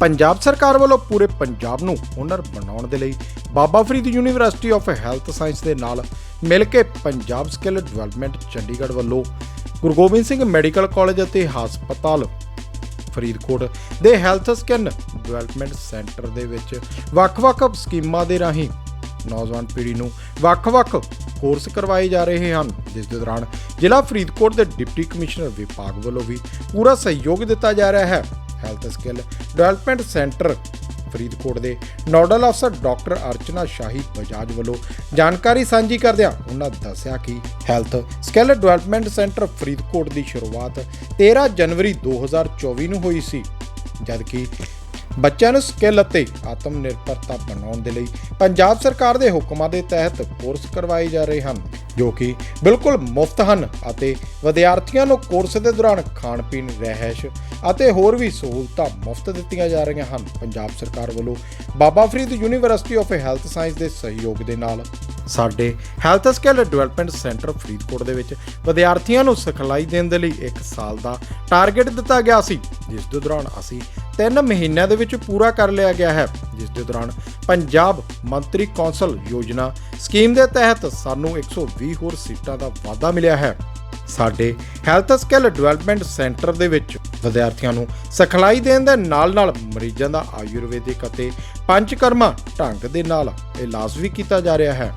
ਪੰਜਾਬ ਸਰਕਾਰ ਵੱਲੋਂ ਪੂਰੇ ਪੰਜਾਬ ਨੂੰ ਹੁਨਰ ਬਣਾਉਣ ਦੇ ਲਈ Baba Farid university of health science ਦੇ ਨਾਲ ਮਿਲ ਕੇ ਪੰਜਾਬ ਸਕਿੱਲ ਡਿਵੈਲਪਮੈਂਟ ਚੰਡੀਗੜ੍ਹ ਵੱਲੋਂ ਗੁਰੂ ਗੋਬਿੰਦ ਸਿੰਘ ਮੈਡੀਕਲ ਕਾਲਜ ਅਤੇ ਹਸਪਤਾਲ ਫਰੀਦਕੋਟ ਦੇ ਹੈਲਥ ਸਕਿਨ ਡਿਵੈਲਪਮੈਂਟ ਸੈਂਟਰ ਦੇ ਵਿੱਚ ਵੱਖ-ਵੱਖ ਸਕੀਮਾਂ ਦੇ ਰਾਹੀਂ ਨੌਜਵਾਨ ਪੀੜ੍ਹੀ ਨੂੰ ਵੱਖ-ਵੱਖ ਕੋਰਸ ਕਰਵਾਏ ਜਾ ਰਹੇ ਹਨ। ਜਿਸ ਦੇ ਦੌਰਾਨ ਜ਼ਿਲ੍ਹਾ ਫਰੀਦਕੋਟ ਦੇ ਡਿਪਟੀ ਕਮਿਸ਼ਨਰ ਵਿਭਾਗ ਵੱਲੋਂ ਵੀ ਪੂਰਾ ਸਹਿਯੋਗ ਦਿੱਤਾ ਜਾ ਰਿਹਾ ਹੈ। Health skill development centre Faridkot ਦੇ ਨੋਡਲ ਅਫਸਰ ਡਾਕਟਰ ਅਰਚਨਾ ਸ਼ਾਹੀ ਬਜਾਜ ਵੱਲੋਂ ਜਾਣਕਾਰੀ ਸਾਂਝੀ ਕਰਦਿਆਂ ਉਹਨਾਂ ਦੱਸਿਆ ਕਿ health skill development centre Faridkot ਦੀ ਸ਼ੁਰੂਆਤ 13 ਜਨਵਰੀ 2024 ਨੂੰ ਹੋਈ ਸੀ, ਜਦਕਿ ਬੱਚਿਆਂ ਨੂੰ ਸਕਿੱਲ ਅਤੇ ਆਤਮ ਨਿਰਭਰਤਾ ਬਣਾਉਣ ਦੇ ਲਈ ਪੰਜਾਬ ਸਰਕਾਰ ਦੇ ਹੁਕਮਾਂ ਦੇ ਤਹਿਤ ਕੋਰਸ ਕਰਵਾਏ ਜਾ ਰਹੇ ਹਨ। ਜੋ ਕਿ ਬਿਲਕੁਲ ਮੁਫਤ ਹਨ ਅਤੇ ਵਿਦਿਆਰਥੀਆਂ ਨੂੰ ਕੋਰਸ ਦੇ ਦੌਰਾਨ ਖਾਣ ਪੀਣ, ਰਹਿائش ਅਤੇ ਹੋਰ ਵੀ ਸਹੂਲਤਾਂ ਮੁਫਤ ਦਿੱਤੀਆਂ ਜਾ ਰਹੀਆਂ ਹਨ। ਪੰਜਾਬ ਸਰਕਾਰ ਵੱਲੋਂ Baba Farid university of health science ਦੇ ਸਹਿਯੋਗ ਦੇ ਨਾਲ ਸਾਡੇ health skill development centre Faridkot ਦੇ ਵਿੱਚ ਵਿਦਿਆਰਥੀਆਂ ਨੂੰ ਸਿਖਲਾਈ ਦੇਣ ਦੇ ਲਈ 1 ਸਾਲ ਦਾ ਟਾਰਗੇਟ ਦਿੱਤਾ ਗਿਆ ਸੀ। ਜਿਸ ਦੇ ਦੌਰਾਨ ਅਸੀਂ 3 ਮਹੀਨਿਆਂ ਦੇ ਵਿੱਚ ਪੂਰਾ ਕਰ ਲਿਆ ਗਿਆ ਹੈ, ਜਿਸ ਦੇ ਦੌਰਾਨ ਪੰਜਾਬ ਮੰਤਰੀ ਕੌਂਸਲ ਯੋਜਨਾ ਸਕੀਮ ਦੇ ਤਹਿਤ ਸਾਨੂੰ 120 ਹੋਰ ਸੀਟਾਂ ਦਾ ਵਾਅਦਾ ਮਿਲਿਆ ਹੈ। ਸਾਡੇ ਹੈਲਥ ਸਕਿੱਲ ਡਿਵੈਲਪਮੈਂਟ ਸੈਂਟਰ ਦੇ ਵਿੱਚ ਵਿਦਿਆਰਥੀਆਂ ਨੂੰ ਸਿਖਲਾਈ ਦੇਣ ਦੇ ਨਾਲ-ਨਾਲ ਮਰੀਜ਼ਾਂ ਦਾ ਆਯੁਰਵੈਦਿਕ ਅਤੇ ਪੰਚਕਰਮਾ ਢੰਗ ਦੇ ਨਾਲ ਇਲਾਜ ਵੀ ਕੀਤਾ ਜਾ ਰਿਹਾ ਹੈ।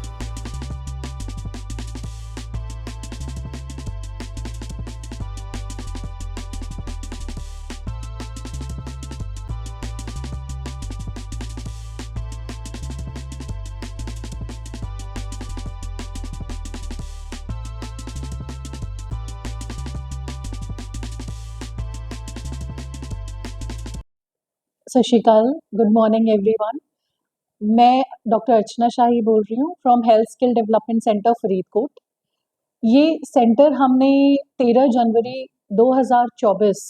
सत श्रीकाल गुड मॉर्निंग एवरीवन मैं डॉक्टर अर्चना शाही बोल रही हूँ from health skill development centre Faridkot ये सेंटर हमने 13 जनवरी 2024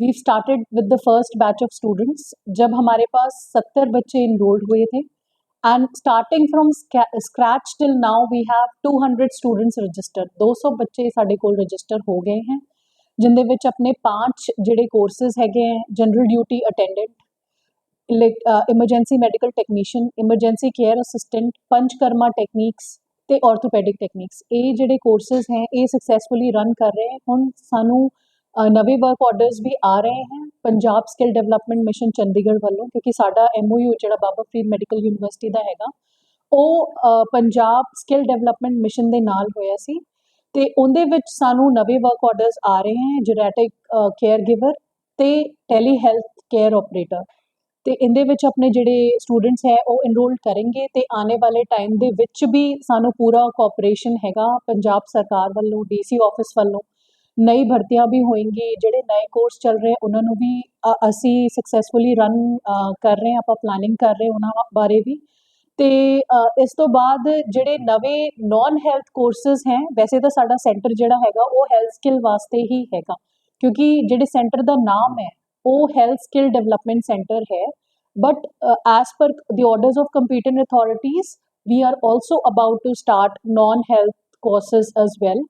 we started with the first batch of students जब हमारे पास 70 बच्चे इनरोल्ड हुए थे and starting from scratch till now we have 200 students registered 200 ਬੱਚੇ ਸਾਡੇ ਕੋਲ ਰਜਿਸਟਰ ਹੋ ਗਏ हैं ਜਿੰਦੇ ਵਿੱਚ ਆਪਣੇ ਪੰਜ ਜਿਹੜੇ ਕੋਰਸਸ ਹੈਗੇ ਹੈ general duty attendant emergency medical technician emergency care assistant Panchakarma techniques ਤੇ ਆਰਥੋਪੈਡਿਕ ਟੈਕਨੀਕਸ ਇਹ ਜਿਹੜੇ ਕੋਰਸਸ ਹੈ, ਇਹ ਸਕਸੈਸਫੁਲੀ ਰਨ ਕਰ ਰਹੇ ਹਨ ਹੁਣ ਸਾਨੂੰ ਨਵੇਂ ਵਰਕ ਆਰਡਰਸ ਵੀ ਆ ਰਹੇ ਹਨ Punjab skill development mission Chandigarh ਵੱਲੋਂ, ਕਿਉਂਕਿ ਸਾਡਾ ਐਮਓਯੂ ਜਿਹੜਾ ਬਾਬਾ ਫਰੀਦ ਮੈਡੀਕਲ ਯੂਨੀਵਰਸਿਟੀ ਦਾ ਹੈਗਾ, ਉਹ ਪੰਜਾਬ ਸਕਿੱਲ ਡਿਵੈਲਪਮੈਂਟ ਮਿਸ਼ਨ ਦੇ ਨਾਲ ਹੋਇਆ ਸੀ ਤੇ ਉਹਦੇ ਵਿੱਚ ਸਾਨੂੰ ਨਵੇਂ ਵਰਕ ਆਰਡਰਸ ਆ ਰਹੇ ਹਨ ਜੈਨੇਟਿਕ ਕੇਅਰ ਗਿਵਰ ਤੇ ਟੈਲੀ ਹੈਲਥ ਕੇਅਰ ਆਪਰੇਟਰ ਅਤੇ ਇਹਦੇ ਵਿੱਚ ਆਪਣੇ ਜਿਹੜੇ ਸਟੂਡੈਂਟਸ ਹੈ, ਉਹ ਇਨਰੋਲ ਕਰਨਗੇ ਅਤੇ ਆਉਣੇ ਵਾਲੇ ਟਾਈਮ ਦੇ ਵਿੱਚ ਵੀ ਸਾਨੂੰ ਪੂਰਾ ਕੋਆਪਰੇਸ਼ਨ ਹੈਗਾ ਪੰਜਾਬ ਸਰਕਾਰ ਵੱਲੋਂ ਡੀ ਸੀ ਆਫਿਸ ਵੱਲੋਂ। ਨਈ ਭਰਤੀਆਂ ਵੀ ਹੋਣਗੀ ਜਿਹੜੇ ਨਏ ਕੋਰਸ ਚੱਲ ਰਹੇ, ਉਹਨਾਂ ਨੂੰ ਵੀ ਅਸੀਂ ਸਕਸੈਸਫੁਲੀ ਰਨ ਕਰ ਰਹੇ ਹਾਂ, ਆਪਾਂ ਪਲਾਨਿੰਗ ਕਰ ਰਹੇ ਉਹਨਾਂ ਬਾਰੇ ਵੀ। ਤੇ ਇਸ ਤੋਂ ਬਾਅਦ ਜਿਹੜੇ ਨਵੇਂ ਨਾਨ ਹੈਲਥ ਕੋਰਸਸ ਹੈ, ਵੈਸੇ ਤਾਂ ਸਾਡਾ ਸੈਂਟਰ ਜਿਹੜਾ ਹੈਗਾ, ਉਹ ਹੈਲਥ ਸਕਿੱਲ ਵਾਸਤੇ ਹੀ ਹੈਗਾ। ਕਿਉਂਕਿ ਜਿਹੜੇ ਸੈਂਟਰ ਦਾ ਨਾਮ ਹੈ ਉਹ ਹੈਲਥ ਸਕਿੱਲ ਡਿਵੈਲਪਮੈਂਟ ਸੈਂਟਰ ਹੈ but as per the orders of competent authorities we are also about to start non health courses as well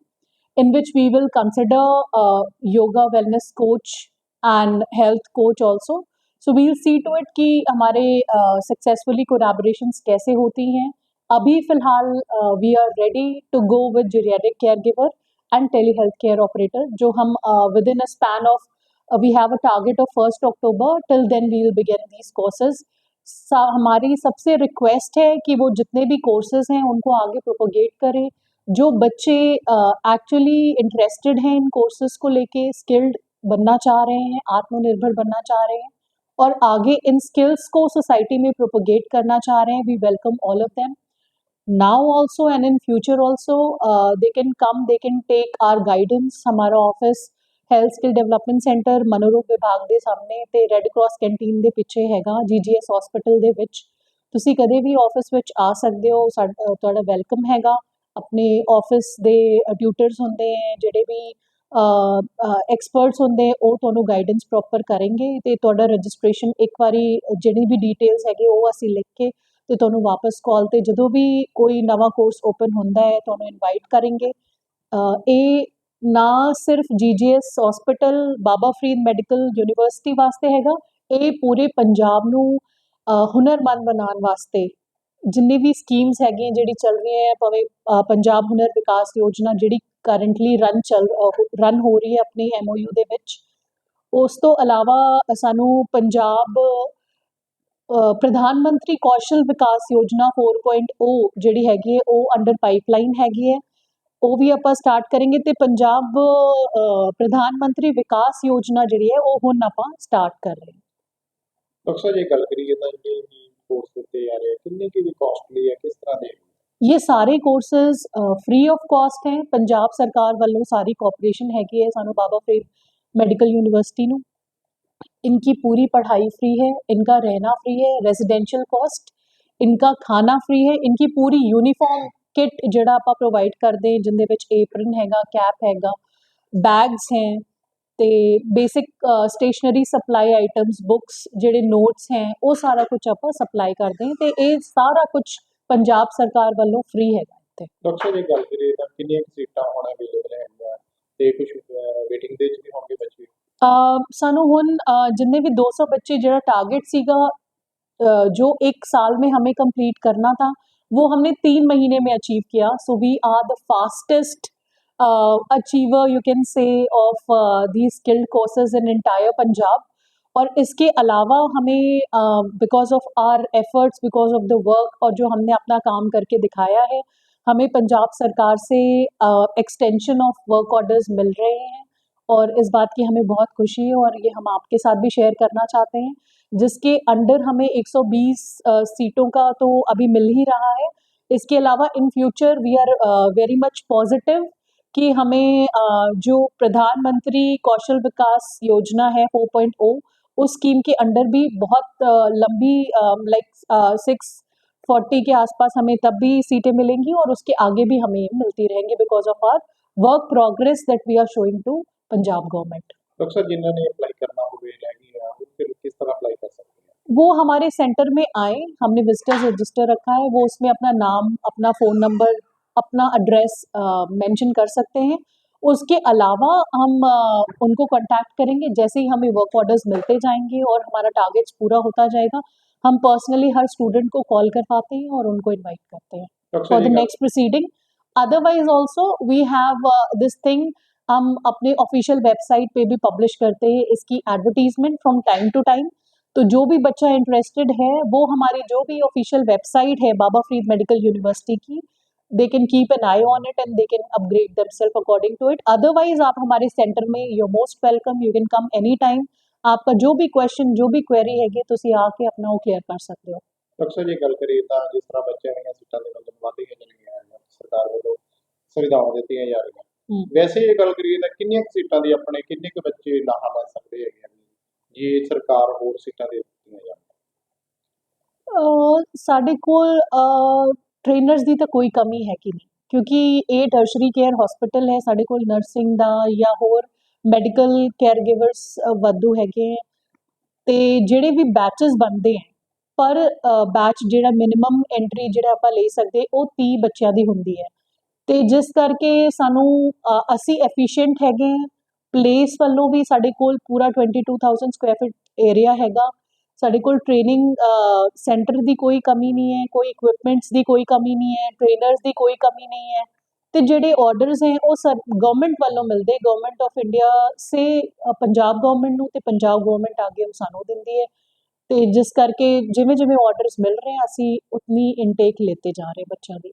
in which we will consider uh, yoga wellness coach and health coach also so we'll see to it कि हमारे successfully collaborations कैसे होती हैं अभी फिलहाल we are ready to go with geriatric care giver and tele health care operator जो हम with in a span of we have a target of first October till then we will begin these courses हमारी सबसे request है कि वो जितने भी courses हैं उनको आगे प्रोपोगेट करें जो बच्चे एक्चुअली इंटरेस्टेड हैं इन कोर्सेज को लेके स्किल्ड बनना चाह रहे हैं आत्मनिर्भर बनना चाह रहे हैं और आगे इन स्किल्स को सोसाइटी में प्रोपोगेट करना चाह रहे हैं we welcome all of them now also and in future also uh, they can come they can take our guidance हमारा office health skill development centre ਮਨੋਰੋਗ ਵਿਭਾਗ ਦੇ ਸਾਹਮਣੇ ਤੇ ਰੈੱਡ ਕਰਾਸ ਕੈਂਟੀਨ ਦੇ ਪਿੱਛੇ ਹੈਗਾ ਜੀਜੀਐਸ ਹਸਪੀਟਲ ਦੇ ਵਿੱਚ। ਤੁਸੀਂ ਕਦੇ ਵੀ ਆਫਿਸ ਵਿੱਚ ਆ ਸਕਦੇ ਹੋ ਤੁਹਾਡਾ ਵੈਲਕਮ ਹੈਗਾ। ਆਪਣੇ ਆਫਿਸ ਦੇ ਟਿਊਟਰਸ ਹੁੰਦੇ ਹੈ, ਜਿਹੜੇ ਵੀ ਐਕਸਪਰਟਸ ਹੁੰਦੇ, ਉਹ ਤੁਹਾਨੂੰ ਗਾਈਡੈਂਸ ਪ੍ਰੋਪਰ ਕਰਨਗੇ ਤੇ ਤੁਹਾਡਾ ਰਜਿਸਟ੍ਰੇਸ਼ਨ ਇੱਕ ਵਾਰੀ ਜਿਹੜੀ ਵੀ ਡੀਟੇਲਸ ਹੈਗੇ ਉਹ ਅਸੀਂ ਲਿਖ ਕੇ ਤੇ ਤੁਹਾਨੂੰ ਵਾਪਸ ਕਾਲ ਤੇ ਜਦੋਂ ਵੀ ਕੋਈ ਨਵਾਂ ਕੋਰਸ ਓਪਨ ਹੁੰਦਾ ਹੈ, ਤੁਹਾਨੂੰ ਇਨਵਾਈਟ ਕਰਾਂਗੇ ਇਹ ਨਾ ਸਿਰਫ GGS hospital Baba Farid medical university ਵਾਸਤੇ ਹੈਗਾ, ਇਹ ਪੂਰੇ ਪੰਜਾਬ ਨੂੰ ਹੁਨਰਮੰਦ ਬਣਾਉਣ ਵਾਸਤੇ। ਜਿੰਨੇ ਵੀ ਸਕੀਮਸ ਹੈਗੀਆਂ ਜਿਹੜੀ ਚੱਲ ਰਹੀਆਂ ਹੈ ਭਾਵੇਂ ਪੰਜਾਬ ਹੁਨਰ ਵਿਕਾਸ ਯੋਜਨਾ ਜਿਹੜੀ ਕਰੰਟਲੀ ਰਨ ਚੱਲ ਰਨ ਹੋ ਰਹੀ ਹੈ ਆਪਣੀ ਐਮਓਯੂ ਦੇ ਵਿੱਚ, ਉਸ ਤੋਂ ਇਲਾਵਾ ਸਾਨੂੰ ਪੰਜਾਬ ਪ੍ਰਧਾਨ ਮੰਤਰੀ ਕੌਸ਼ਲ ਵਿਕਾਸ ਯੋਜਨਾ 4.0 ਜਿਹੜੀ ਹੈਗੀ ਹੈ, ਉਹ ਅੰਡਰ ਪਾਈਪਲਾਈਨ ਹੈਗੀ ਹੈ। ਉਹ ਵੀ ਆਪਾਂ ਸਟਾਰਟ ਕਰਾਂਗੇ ਤੇ ਪੰਜਾਬ ਅ, ਪ੍ਰਧਾਨ ਮੰਤਰੀ ਵਿਕਾਸ ਯੋਜਨਾ ਜਿਹੜੀ ਹੈ ਉਹ ਹੁਣ ਆਪਾਂ ਸਟਾਰਟ ਕਰ ਰਹੇ ਹਾਂ ਡਾਕਟਰ ਸਾਹਿਬ ਜੇ ਗੱਲ ਕਰੀਏ ਤਾਂ ਜਿਹੜੇ ਵੀ ਕੋਰਸ ਦਿੱਤੇ ਜਾ ਰਹੇ ਆ, ਕਿੰਨੇ ਕੀ ਵੀ ਕਾਸਟਲੀ ਹੈ ਕਿਸ ਤਰ੍ਹਾਂ ਦੇ ये सारे कोर्सेज फ्री ऑफ कॉस्ट हैं पंजाब सरकार ਵੱਲੋਂ ਸਾਰੀ ਕੋਆਪਰੇਸ਼ਨ ਹੈਗੀ ਹੈ ਸਾਨੂੰ ਬਾਬਾ ਫਰੀਦ ਮੈਡੀਕਲ ਯੂਨੀਵਰਸਿਟੀ ਨੂੰ इनकी पूरी पढ़ाई फ्री है इनका रहना फ्री है रेजिडेंशियल कॉस्ट इनका खाना फ्री है इनकी पूरी यूनीफॉर्म ਕਿਟ ਜਿਹੜਾ ਆਪਾਂ ਪ੍ਰੋਵਾਈਡ ਕਰਦੇ ਜਿੰਦੇ ਵਿੱਚ ਏਪਰਨ ਹੈਗਾ ਕੈਪ ਹੈਗਾ ਬੈਗਸ ਹੈ ਤੇ basic stationery supply items books ਜਿਹੜੇ ਨੋਟਸ ਹੈ ਉਹ ਸਾਰਾ ਕੁਝ ਆਪਾਂ ਸਪਲਾਈ ਕਰਦੇ ਹਾਂ ਤੇ ਇਹ ਸਾਰਾ ਕੁਝ ਪੰਜਾਬ ਸਰਕਾਰ ਵੱਲੋਂ ਫ੍ਰੀ ਹੈਗਾ ਡਾਕਟਰ ਜੀ ਗੱਲ ਕਰੀਏ ਤਾਂ ਕਿੰਨੀਆਂ ਸੀਟਾਂ ਹੋਣਾ ਅਵੇਲੇਬਲ ਹੈ ਤੇ ਕੁਝ ਵੇਟਿੰਗ ਦੇ ਵਿੱਚ ਵੀ ਹੋਣਗੇ ਬੱਚੇ? ਸਾਨੂੰ ਹੁਣ ਜਿੰਨੇ ਵੀ 200 ਬੱਚੇ ਜਿਹੜਾ ਟਾਰਗੇਟ ਸੀਗਾ ਜੋ एक साल में हमें कंप्लीट करना था वो हमने तीन महीने में अचीव किया. So we are the fastest achiever you can say of the skilled courses in entire Punjab और इसके अलावा हमें because of our efforts because of the work और जो हमने अपना काम करके दिखाया है, हमें पंजाब सरकार से एक्सटेंशन ऑफ़ वर्क ऑर्डर्स मिल रहे हैं. और इस बात की हमें बहुत खुशी है और ये हम आपके साथ भी शेयर करना चाहते हैं. जिसके अंडर हमें 120 अ, सीटों का तो अभी मिल ही रहा है। इसके अलावा in future we are very much positive कि हमें जो प्रधानमंत्री कौशल विकास योजना है 4.0 उस स्कीम के अंडर भी बहुत लंबी लाइक सिक्स फोर्टी के आसपास हमें तब भी सीटें मिलेंगी और उसके आगे भी हमें मिलती रहेंगी because of our work progress that we are showing to Punjab government अक्सर जिन्होंने अप्लाई करना हो रह गया उनके किस तरह अप्लाई कर सकते हैं? वो हमारे सेंटर में आए हमने विजिटर्स रजिस्टर रखा है वो उसमें अपना नाम अपना फ़ोन नंबर अपना एड्रेस मेंशन कर सकते हैं। उसके अलावा हम आ, उनको कांटेक्ट करेंगे जैसे ही हमें वर्क ऑर्डर्स मिलते जाएँगे और हमारा टारगेट्स पूरा होता जाएगा हम पर्सनली हर स्टूडेंट को कॉल कर पाते हैं और उनको इनवाइट करते हैं for the next proceeding otherwise also we have this thing we have uh, this thing हम अपने ऑफिशियल वेबसाइट पे भी पब्लिश करते हैं इसकी advertisement from time to time तो जो भी बच्चा इंटरेस्टेड है वो हमारी जो भी ऑफिशियल वेबसाइट है बाबा फरीद मेडिकल यूनिवर्सिटी की they can keep an eye on it and they can upgrade themselves according to it otherwise आप हमारे सेंटर में you most welcome you can come any time आपका जो भी क्वेश्चन जो भी क्वेरी हैगी ਤੁਸੀਂ ਆ ਕੇ ਆਪਣਾ ਉਹ ਕਲੀਅਰ ਕਰ ਸਕਦੇ ਹੋ ਡਾਕਟਰ ਸਾਹਿਬ ਜੇ ਗੱਲ ਕਰੀਏ ਤਾਂ ਜਿਸ ਤਰ੍ਹਾਂ ਬੱਚਿਆਂ ਦੀਆਂ ਸੀਟਾਂ ਦੇ ਮਤਲਬ ਵਾਧੀਆਂ ਚੱਲੀਆਂ ਆ ਸਰਕਾਰ ਵੱਲੋਂ ਸੁਵਿਧਾਵਾਂ ਦਿੱਤੀਆਂ ਜਾ ਰਹੀਆਂ ਹਮ। ਵੈਸੇ ਇਹ ਗੱਲ ਕਰੀਏ ਤਾਂ ਕਿੰਨੀਆਂ ਕੁ ਸੀਟਾਂ ਦੀ ਆਪਣੇ ਕਿੰਨੇ ਕੁ ਬੱਚੇ ਲਾਹਾ ਲੈ ਸਕਦੇ ਹੈਗੇ ਆ ਜੇ? ਸਰਕਾਰ ਹੋਰ ਸੀਟਾਂ ਦੇ ਦਿੱਤੀਆਂ ਜਾਣ। ਅ, ਸਾਡੇ ਕੋਲ ਟ੍ਰੇਨਰਸ ਦੀ ਤਾਂ ਕੋਈ ਕਮੀ ਹੈ ਕਿ ਨਹੀਂ। ਕਿਉਂਕਿ ਇਹ ਟਰਸ਼ਰੀ ਕੇਅਰ ਹਸਪੀਟਲ ਹੈ ਸਾਡੇ ਕੋਲ ਨਰਸਿੰਗ ਦਾ ਜਾਂ ਹੋਰ ਮੈਡੀਕਲ ਕੇਅਰ ਗਿਵਰਸ ਵਾਧੂ ਹੈਗੇ ਹੈ ਤੇ ਜਿਹੜੇ ਵੀ ਬੈਚਸ ਬਣਦੇ ਹੈ ਪਰ ਬੈਚ ਜਿਹੜਾ ਮਿਨੀਮਮ ਐਂਟਰੀ ਜਿਹੜਾ ਆਪਾਂ ਲੈ ਸਕਦੇ ਉਹ 30 ਬੱਚਿਆਂ ਦੀ ਹੁੰਦੀ ਹੈ। ਤੇ ਜਿਸ ਕਰਕੇ ਸਾਨੂੰ ਅਸੀਂ ਐਫੀਸ਼ੀਐਂਟ ਹੈਗੇ ਪਲੇਸ ਵੱਲੋਂ ਵੀ ਸਾਡੇ ਕੋਲ ਪੂਰਾ 22000 ਸਕੁਆਇਰ ਫੀਟ ਏਰੀਆ ਹੈਗਾ। ਸਾਡੇ ਕੋਲ ਟ੍ਰੇਨਿੰਗ ਸੈਂਟਰ ਦੀ ਕੋਈ ਕਮੀ ਨਹੀਂ ਹੈ, ਕੋਈ ਇਕਵਿਪਮੈਂਟਸ ਦੀ ਕੋਈ ਕਮੀ ਨਹੀਂ ਹੈ ਟ੍ਰੇਨਰਸ ਦੀ ਕੋਈ ਕਮੀ ਨਹੀਂ ਹੈ। ਤੇ ਜਿਹੜੇ ਆਰਡਰਸ ਹੈ, ਉਹ ਸਰ ਗਵਰਨਮੈਂਟ ਵੱਲੋਂ ਮਿਲਦੇ। ਗਵਰਨਮੈਂਟ ਆਫ ਇੰਡੀਆ ਸੇ ਪੰਜਾਬ ਗਵਰਨਮੈਂਟ ਨੂੰ ਤੇ ਪੰਜਾਬ ਗਵਰਨਮੈਂਟ ਆਗੇ ਸਾਨੂੰ ਦਿੰਦੀ ਹੈ। ਤੇ ਜਿਸ ਕਰਕੇ ਜਿਵੇਂ ਜਿਵੇਂ ਆਰਡਰਸ ਮਿਲ ਰਹੇ ਆ, ਅਸੀਂ ਉਤਨੀ ਇਨਟੇਕ ਲੈਤੇ ਜਾ ਰਹੇ ਬੱਚਿਆਂ ਦੀ।